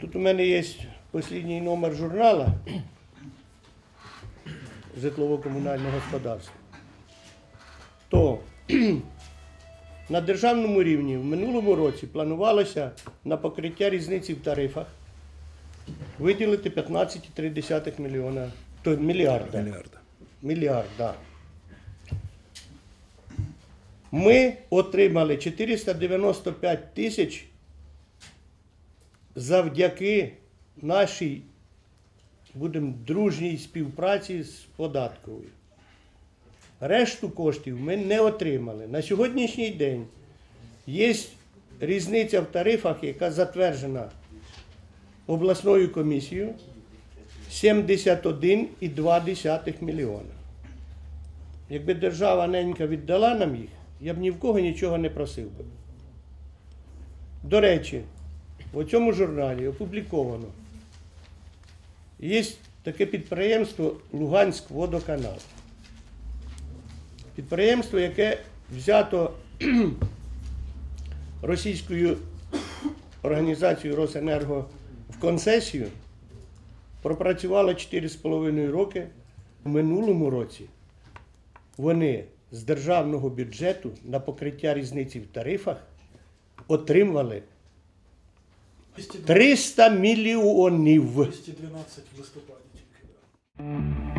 Тут у мене є останній номер журнала житлово-комунального господарства. То на державному рівні в минулому році планувалося на покриття різниці в тарифах виділити 15,3 мільйона, то мільярда. Мільярда. Мільярд, да. Ми отримали 495 тисяч завдяки нашій, будемо дружній співпраці з податковою. Решту коштів ми не отримали. На сьогоднішній день є різниця в тарифах, яка затверджена обласною комісією 71,2 мільйона. Якби держава ненька віддала нам їх, я б ні в кого нічого не просив би. До речі, в цьому журналі опубліковано. Є таке підприємство Луганськ водоканал. Підприємство, яке взято російською організацією Росенерго в концесію, пропрацювало 4,5 роки. У минулому році вони з державного бюджету на покриття різниці в тарифах отримали 300 мільйонів. 212 в листопаді тільки.